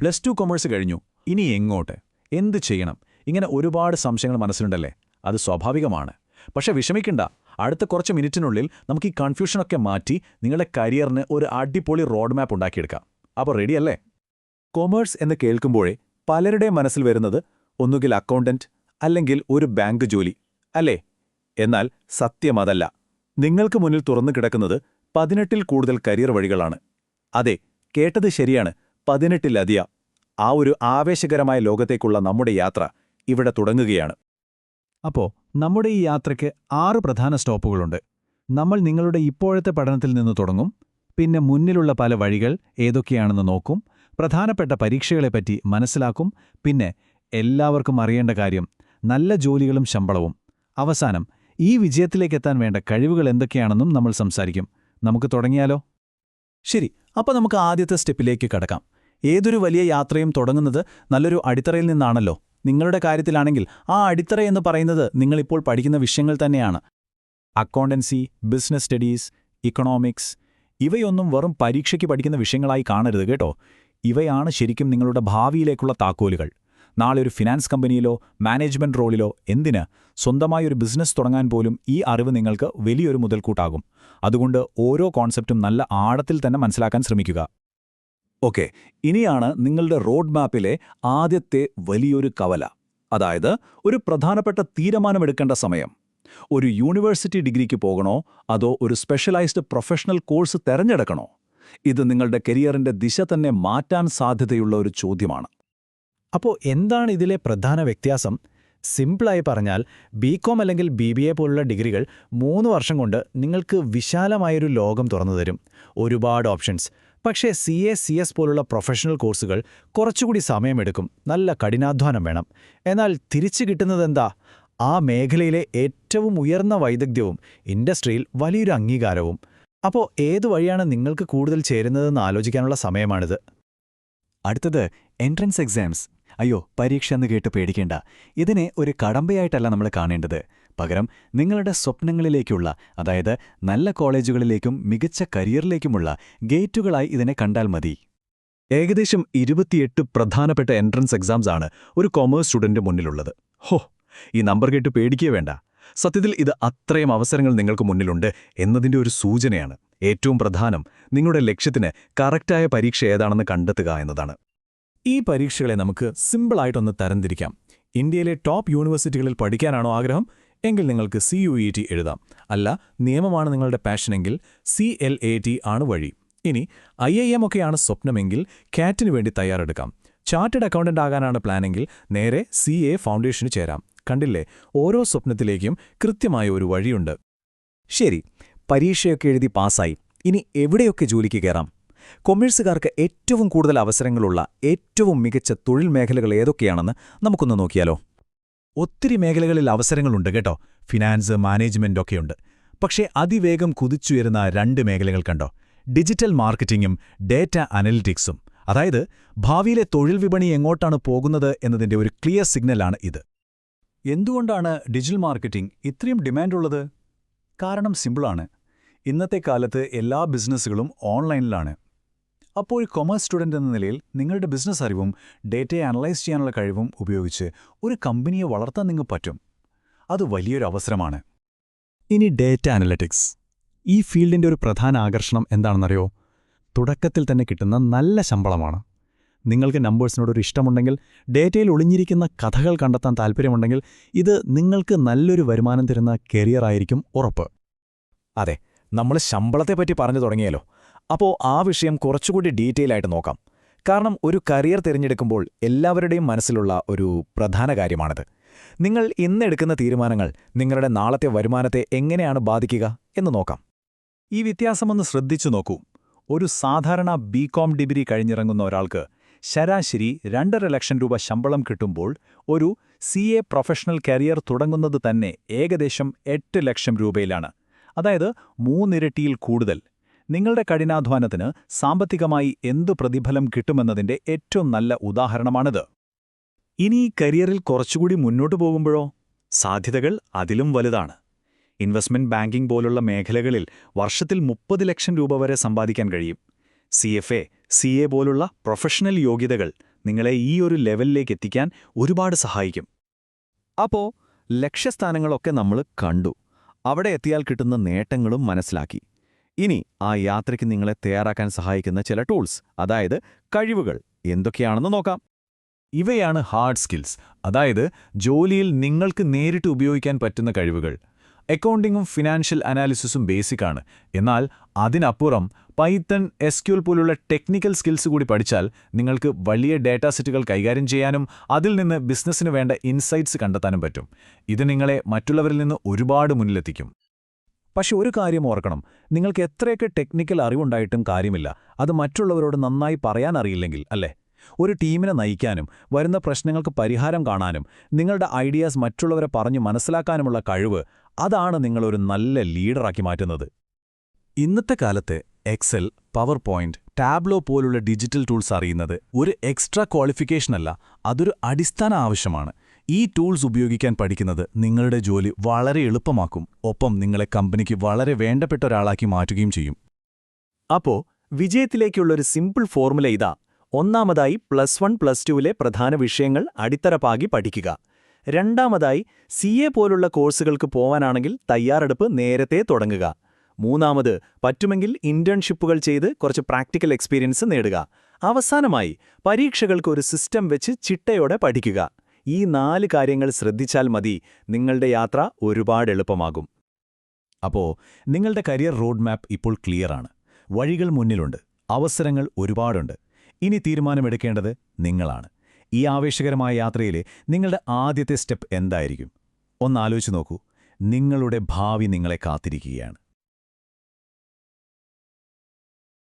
Plus two commerce കഴിഞ്ഞു. ഇനി എങ്ങോട്ട്? എന്ത് ചെയ്യണം? ഇങ്ങനെ ഒരുപാട് സംശയങ്ങൾ മനസ്സിലുണ്ടല്ലേ? അത് സ്വാഭാവികമാണ്. പക്ഷെ വിഷമിക്കണ്ട. അടുത്ത കുറച്ച് മിനിറ്റിനുള്ളിൽ നമുക്ക് ഈ കൺഫ്യൂഷനൊക്കെ മാറ്റി നിങ്ങളുടെ കരിയറിന് ഒരു അടിപൊളി റോഡ് മാപ്പ് ഉണ്ടാക്കിയെടുക്കാം. അപ്പോൾ റെഡിയല്ലേ കൊമേഴ്സ് എന്ന് കേൾക്കുമ്പോഴേ പലരുടെയും മനസ്സിൽ വരുന്നത് ഒന്നുകിൽ അക്കൗണ്ടന്റ് അല്ലെങ്കിൽ ഒരു ബാങ്ക് ജോലി അല്ലേ? എന്നാൽ സത്യം അതല്ല. നിങ്ങൾക്ക് മുന്നിൽ തുറന്നു കിടക്കുന്നത് പതിനെട്ടിൽ കൂടുതൽ കരിയർ വഴികളാണ്. അതെ കേട്ടത് ശരിയാണ്. പതിനെട്ടിലധിക ആ ഒരു ആവേശകരമായ ലോകത്തേക്കുള്ള നമ്മുടെ യാത്ര ഇവിടെ തുടങ്ങുകയാണ്. അപ്പോ നമ്മുടെ ഈ യാത്രയ്ക്ക് ആറ് പ്രധാന സ്റ്റോപ്പുകളുണ്ട്. നമ്മൾ നിങ്ങളുടെ ഇപ്പോഴത്തെ പഠനത്തിൽ നിന്ന് തുടങ്ങും പിന്നെ മുന്നിലുള്ള പല വഴികൾ ഏതൊക്കെയാണെന്ന് നോക്കും പ്രധാനപ്പെട്ട പരീക്ഷകളെപ്പറ്റി മനസ്സിലാക്കും പിന്നെ എല്ലാവർക്കും അറിയേണ്ട കാര്യം നല്ല ജോലികളും ശമ്പളവും. അവസാനം ഈ വിജയത്തിലേക്കെത്താൻ വേണ്ട കഴിവുകൾ എന്തൊക്കെയാണെന്നും നമ്മൾ സംസാരിക്കും. നമുക്ക് തുടങ്ങിയാലോ? ശരി അപ്പോൾ നമുക്ക് ആദ്യത്തെ സ്റ്റെപ്പിലേക്ക് കടക്കാം. ഏതൊരു വലിയ യാത്രയും തുടങ്ങുന്നത് നല്ലൊരു അടിത്തറയിൽ നിന്നാണല്ലോ. നിങ്ങളുടെ കാര്യത്തിലാണെങ്കിൽ ആ അടിത്തറ എന്ന് പറയുന്നത് നിങ്ങളിപ്പോൾ പഠിക്കുന്ന വിഷയങ്ങൾ തന്നെയാണ്. അക്കൗണ്ടൻസി ബിസിനസ് സ്റ്റഡീസ് ഇക്കണോമിക്സ് ഇവയൊന്നും വെറും പരീക്ഷയ്ക്ക് പഠിക്കുന്ന വിഷയങ്ങളായി കാണരുത് കേട്ടോ. ഇവയാണ് ശരിക്കും നിങ്ങളുടെ ഭാവിയിലേക്കുള്ള താക്കോലുകൾ. നാളെ ഒരു ഫിനാൻസ് കമ്പനിയിലോ മാനേജ്മെന്റ് റോളിലോ എന്തിന് സ്വന്തമായി ഒരു ബിസിനസ് തുടങ്ങാൻ പോലും ഈ അറിവ് നിങ്ങൾക്ക് വലിയൊരു മുതൽക്കൂട്ടാകും. അതുകൊണ്ട് ഓരോ കോൺസെപ്റ്റും നല്ല ആഴത്തിൽ തന്നെ മനസ്സിലാക്കാൻ ശ്രമിക്കുക. ഓക്കെ ഇനിയാണ് നിങ്ങളുടെ റോഡ് മാപ്പിലെ ആദ്യത്തെ വലിയൊരു കവല. അതായത് ഒരു പ്രധാനപ്പെട്ട തീരുമാനമെടുക്കേണ്ട സമയം. ഒരു യൂണിവേഴ്സിറ്റി ഡിഗ്രിക്ക് പോകണോ അതോ ഒരു സ്പെഷ്യലൈസ്ഡ് പ്രൊഫഷണൽ കോഴ്സ് തിരഞ്ഞെടുക്കണോ? ഇത് നിങ്ങളുടെ കരിയറിന്റെ ദിശ തന്നെ മാറ്റാൻ സാധ്യതയുള്ള ഒരു ചോദ്യമാണ്. അപ്പോൾ എന്താണ് ഇതിലെ പ്രധാന വ്യത്യാസം? സിമ്പിളായി പറഞ്ഞാൽ ബി കോം അല്ലെങ്കിൽ ബി ബി എ പോലുള്ള ഡിഗ്രികൾ മൂന്ന് വർഷം കൊണ്ട് നിങ്ങൾക്ക് വിശാലമായൊരു ലോകം തുറന്നു തരും. ഒരുപാട് ഓപ്ഷൻസ്. പക്ഷേ സി എ സി എസ് പോലുള്ള പ്രൊഫഷണൽ കോഴ്സുകൾ കുറച്ചുകൂടി സമയമെടുക്കും. നല്ല കഠിനാധ്വാനം വേണം. എന്നാൽ തിരിച്ചു കിട്ടുന്നതെന്താ ആ മേഖലയിലെ ഏറ്റവും ഉയർന്ന വൈദഗ്ധ്യവും ഇൻഡസ്ട്രിയിൽ വലിയൊരു അംഗീകാരവും. അപ്പോൾ ഏതു വഴിയാണ് നിങ്ങൾക്ക് കൂടുതൽ ചേരുന്നതെന്ന് ആലോചിക്കാനുള്ള സമയമാണിത്. അടുത്തത് എൻട്രൻസ് എക്സാംസ്. അയ്യോ പരീക്ഷ എന്ന് കേട്ട് പേടിക്കേണ്ട. ഇതിനെ ഒരു കടമ്പയായിട്ടല്ല നമ്മൾ കാണേണ്ടത്. പകരം നിങ്ങളുടെ സ്വപ്നങ്ങളിലേക്കുള്ള അതായത് നല്ല കോളേജുകളിലേക്കും മികച്ച കരിയറിലേക്കുമുള്ള ഗേറ്റുകളായി ഇതിനെ കണ്ടാൽ മതി. ഏകദേശം ഇരുപത്തിയെട്ട് പ്രധാനപ്പെട്ട എൻട്രൻസ് എക്സാംസ് ആണ് ഒരു കൊമേഴ്സ് സ്റ്റുഡന്റ് മുന്നിലുള്ളത്. ഹോ ഈ നമ്പർ കേട്ട് പേടിക്കേ വേണ്ട. സത്യത്തിൽ ഇത് അത്രയും അവസരങ്ങൾ നിങ്ങൾക്ക് മുന്നിലുണ്ട് എന്നതിന്റെ ഒരു സൂചനയാണ്. ഏറ്റവും പ്രധാനം നിങ്ങളുടെ ലക്ഷ്യത്തിന് കറക്റ്റായ പരീക്ഷ ഏതാണെന്ന് കണ്ടെത്തുക എന്നതാണ്. ഈ പരീക്ഷകളെ നമുക്ക് സിമ്പിളായിട്ടൊന്ന് തരംതിരിക്കാം. ഇന്ത്യയിലെ ടോപ്പ് യൂണിവേഴ്സിറ്റികളിൽ പഠിക്കാനാണോ ആഗ്രഹം? എങ്കിൽ നിങ്ങൾക്ക് സി യു ഇ ടി എഴുതാം. അല്ല നിയമമാണ് നിങ്ങളുടെ പാഷനെങ്കിൽ സി എൽ എ ടി ആണ് വഴി. ഇനി ഐ ഐ എം ഒക്കെയാണ് സ്വപ്നമെങ്കിൽ കാറ്റിന് വേണ്ടി തയ്യാറെടുക്കാം. ചാർട്ടേഡ് അക്കൗണ്ടന്റ് ആകാനാണ് പ്ലാനെങ്കിൽ നേരെ സി എ ഫൗണ്ടേഷന് ചേരാം. കണ്ടില്ലേ? ഓരോ സ്വപ്നത്തിലേക്കും കൃത്യമായ ഒരു വഴിയുണ്ട്. ശരി പരീക്ഷയൊക്കെ എഴുതി പാസ്സായി. ഇനി എവിടെയൊക്കെ ജോലിക്ക് കയറാം? കൊമേഴ്സുകാർക്ക് ഏറ്റവും കൂടുതൽ അവസരങ്ങളുള്ള ഏറ്റവും മികച്ച തൊഴിൽ മേഖലകൾ ഏതൊക്കെയാണെന്ന് നമുക്കൊന്ന് നോക്കിയാലോ. ഒത്തിരി മേഖലകളിൽ അവസരങ്ങളുണ്ട് കേട്ടോ. ഫിനാൻസ് മാനേജ്മെന്റ് ഒക്കെയുണ്ട്. പക്ഷേ അതിവേഗം കുതിച്ചുയരുന്ന രണ്ട് മേഖലകൾ കണ്ടോ. ഡിജിറ്റൽ മാർക്കറ്റിംഗും ഡേറ്റ അനലിറ്റിക്സും. അതായത് ഭാവിയിലെ തൊഴിൽ വിപണി എങ്ങോട്ടാണ് പോകുന്നത് എന്നതിന്റെ ഒരു ക്ലിയർ സിഗ്നലാണ് ഇത്. എന്തുകൊണ്ടാണ് ഡിജിറ്റൽ മാർക്കറ്റിംഗ് ഇത്രയും ഡിമാൻഡുള്ളത്? കാരണം സിമ്പിളാണ്. ഇന്നത്തെ കാലത്ത് എല്ലാ ബിസിനസ്സുകളും ഓൺലൈനിലാണ്. അപ്പോൾ കൊമേഴ്സ് സ്റ്റുഡന്റ് എന്ന നിലയിൽ നിങ്ങളുടെ ബിസിനസ് അറിവും ഡേറ്റയെ അനലൈസ് ചെയ്യാനുള്ള കഴിവും ഉപയോഗിച്ച് ഒരു കമ്പനിയെ വളർത്താൻ നിങ്ങൾക്ക് പറ്റും. അത് വലിയൊരു അവസരമാണ്. ഇനി ഡേറ്റ അനലറ്റിക്സ് ഈ ഫീൽഡിന്റെ ഒരു പ്രധാന ആകർഷണം എന്താണെന്നറിയോ? തുടക്കത്തിൽ തന്നെ കിട്ടുന്ന നല്ല ശമ്പളമാണ്. നിങ്ങൾക്ക് നമ്പേഴ്സിനോടൊരു ഇഷ്ടമുണ്ടെങ്കിൽ ഡേറ്റയിൽ ഒളിഞ്ഞിരിക്കുന്ന കഥകൾ കണ്ടെത്താൻ താൽപ്പര്യമുണ്ടെങ്കിൽ ഇത് നിങ്ങൾക്ക് നല്ലൊരു വരുമാനം തരുന്ന കരിയറായിരിക്കും ഉറപ്പ്. അതെ നമ്മൾ ശമ്പളത്തെപ്പറ്റി പറഞ്ഞു തുടങ്ങിയല്ലോ. അപ്പോൾ ആ വിഷയം കുറച്ചുകൂടി ഡീറ്റെയിൽ ആയിട്ട് നോക്കാം. കാരണം ഒരു കരിയർ തിരഞ്ഞെടുക്കുമ്പോൾ എല്ലാവരുടെയും മനസ്സിലുള്ള ഒരു പ്രധാന കാര്യമാണിത്. നിങ്ങൾ ഇന്നെടുക്കുന്ന തീരുമാനങ്ങൾ നിങ്ങളുടെ നാളത്തെ വരുമാനത്തെ എങ്ങനെയാണ് ബാധിക്കുക എന്ന് നോക്കാം. ഈ വ്യത്യാസമൊന്ന് ശ്രദ്ധിച്ചു നോക്കൂ. ഒരു സാധാരണ ബി കോം ഡിഗ്രി കഴിഞ്ഞിറങ്ങുന്ന ഒരാൾക്ക് ശരാശരി രണ്ടര ലക്ഷം രൂപ ശമ്പളം കിട്ടുമ്പോൾ ഒരു സി എ പ്രൊഫഷണൽ കരിയർ തുടങ്ങുന്നത് തന്നെ ഏകദേശം എട്ട് ലക്ഷം രൂപയിലാണ്. അതായത് മൂന്നിരട്ടിയിൽ കൂടുതൽ. നിങ്ങളുടെ കഠിനാധ്വാനത്തിന് സാമ്പത്തികമായി എന്തു പ്രതിഫലം കിട്ടുമെന്നതിന്റെ ഏറ്റവും നല്ല ഉദാഹരണമാണിത്. ഇനി കരിയറിൽ കുറച്ചുകൂടി മുന്നോട്ടു പോകുമ്പോഴോ? സാധ്യതകൾ അതിലും വലുതാണ്. ഇൻവെസ്റ്റ്മെന്റ് ബാങ്കിംഗ് പോലുള്ള മേഖലകളിൽ വർഷത്തിൽ മുപ്പത് ലക്ഷം രൂപ വരെ സമ്പാദിക്കാൻ കഴിയും. C F A C A പോലുള്ള പ്രൊഫഷണൽ യോഗ്യതകൾ നിങ്ങളെ ഈ ഒരു ലെവലിലേക്ക് എത്തിക്കാൻ ഒരുപാട് സഹായിക്കും. അപ്പോ ലക്ഷ്യസ്ഥാനങ്ങളൊക്കെ നമ്മൾ കണ്ടു. അവിടെ എത്തിയാൽ കിട്ടുന്ന നേട്ടങ്ങളും മനസ്സിലാക്കി. ഇനി ആ യാത്രയ്ക്ക് നിങ്ങളെ തയ്യാറാക്കാൻ സഹായിക്കുന്ന ചില ടൂൾസ് അതായത് കഴിവുകൾ. എന്തൊക്കെയാണെന്ന് നോക്കാം. ഇവയാണ് ഹാർഡ് സ്കിൽസ് അതായത് ജോലിയിൽ നിങ്ങൾക്ക് നേരിട്ട് ഉപയോഗിക്കാൻ പറ്റുന്ന കഴിവുകൾ. അക്കൗണ്ടിങ്ങും ഫിനാൻഷ്യൽ അനാലിസിസും ബേസിക്കാണ് എന്നാൽ അതിനപ്പുറം പൈത്തൺ എസ്ക്യൂൽ പോലുള്ള ടെക്നിക്കൽ സ്കിൽസ് കൂടി പഠിച്ചാൽ നിങ്ങൾക്ക് വലിയ ഡാറ്റാ സെറ്റുകൾ കൈകാര്യം ചെയ്യാനും അതിൽ നിന്ന് ബിസിനസ്സിന് വേണ്ട ഇൻസൈറ്റ്സ് കണ്ടെത്താനും പറ്റും. ഇത് നിങ്ങളെ മറ്റുള്ളവരിൽ നിന്ന് ഒരുപാട് മുന്നിലെത്തിക്കും. പക്ഷെ ഒരു കാര്യം ഓർക്കണം. നിങ്ങൾക്ക് എത്രയൊക്കെ ടെക്നിക്കൽ അറിവുണ്ടായിട്ടും കാര്യമില്ല. അത് മറ്റുള്ളവരോട് നന്നായി പറയാൻ അറിയില്ലെങ്കിൽ അല്ലേ? ഒരു ടീമിനെ നയിക്കാനും വരുന്ന പ്രശ്നങ്ങൾക്ക് പരിഹാരം കാണാനും നിങ്ങളുടെ ഐഡിയാസ് മറ്റുള്ളവരെ പറഞ്ഞു മനസ്സിലാക്കാനുമുള്ള കഴിവ് അതാണ് നിങ്ങളൊരു നല്ല ലീഡറാക്കി മാറ്റുന്നത്. ഇന്നത്തെ കാലത്ത് എക്സൽ പവർ പോയിന്റ് ടാബ്ലോ പോലുള്ള ഡിജിറ്റൽ ടൂൾസ് അറിയുന്നത് ഒരു എക്സ്ട്രാ ക്വാളിഫിക്കേഷനല്ല അതൊരു അടിസ്ഥാന ആവശ്യമാണ്. ഈ ടൂൾസ് ഉപയോഗിക്കാൻ പഠിക്കുന്നത് നിങ്ങളുടെ ജോലി വളരെ എളുപ്പമാക്കും. ഒപ്പം നിങ്ങളെ കമ്പനിക്ക് വളരെ വേണ്ടപ്പെട്ട ഒരാളാക്കി മാറ്റുകയും ചെയ്യും. അപ്പോ വിജയത്തിലേക്കുള്ളൊരു സിമ്പിൾ ഫോർമുല ഇതാ. ഒന്നാമതായി പ്ലസ് വൺ പ്ലസ് ടുവിലെ പ്രധാന വിഷയങ്ങൾ അടിത്തറപ്പാകി പഠിക്കുക. രണ്ടാമതായി സി എ പോലുള്ള കോഴ്സുകൾക്ക് പോവാനാണെങ്കിൽ തയ്യാറെടുപ്പ് നേരത്തെ തുടങ്ങുക. മൂന്നാമത് പറ്റുമെങ്കിൽ ഇന്റേൺഷിപ്പുകൾ ചെയ്ത് കുറച്ച് പ്രാക്ടിക്കൽ എക്സ്പീരിയൻസ് നേടുക. അവസാനമായി പരീക്ഷകൾക്ക് ഒരു സിസ്റ്റം വെച്ച് ചിട്ടയോടെ പഠിക്കുക. ഈ നാല് കാര്യങ്ങൾ ശ്രദ്ധിച്ചാൽ മതി നിങ്ങളുടെ യാത്ര ഒരുപാട് എളുപ്പമാകും. അപ്പോൾ നിങ്ങളുടെ കരിയർ റോഡ് മാപ്പ് ഇപ്പോൾ ക്ലിയറാണ്. വഴികൾ മുന്നിലുണ്ട്. അവസരങ്ങൾ ഒരുപാടുണ്ട്. ഇനി തീരുമാനമെടുക്കേണ്ടത് നിങ്ങളാണ്. ഈ ആവേശകരമായ യാത്രയിലെ നിങ്ങളുടെ ആദ്യത്തെ സ്റ്റെപ്പ് എന്തായിരിക്കും? ഒന്നാലോചിച്ച് നോക്കൂ. നിങ്ങളുടെ ഭാവി നിങ്ങളെ കാത്തിരിക്കുകയാണ്.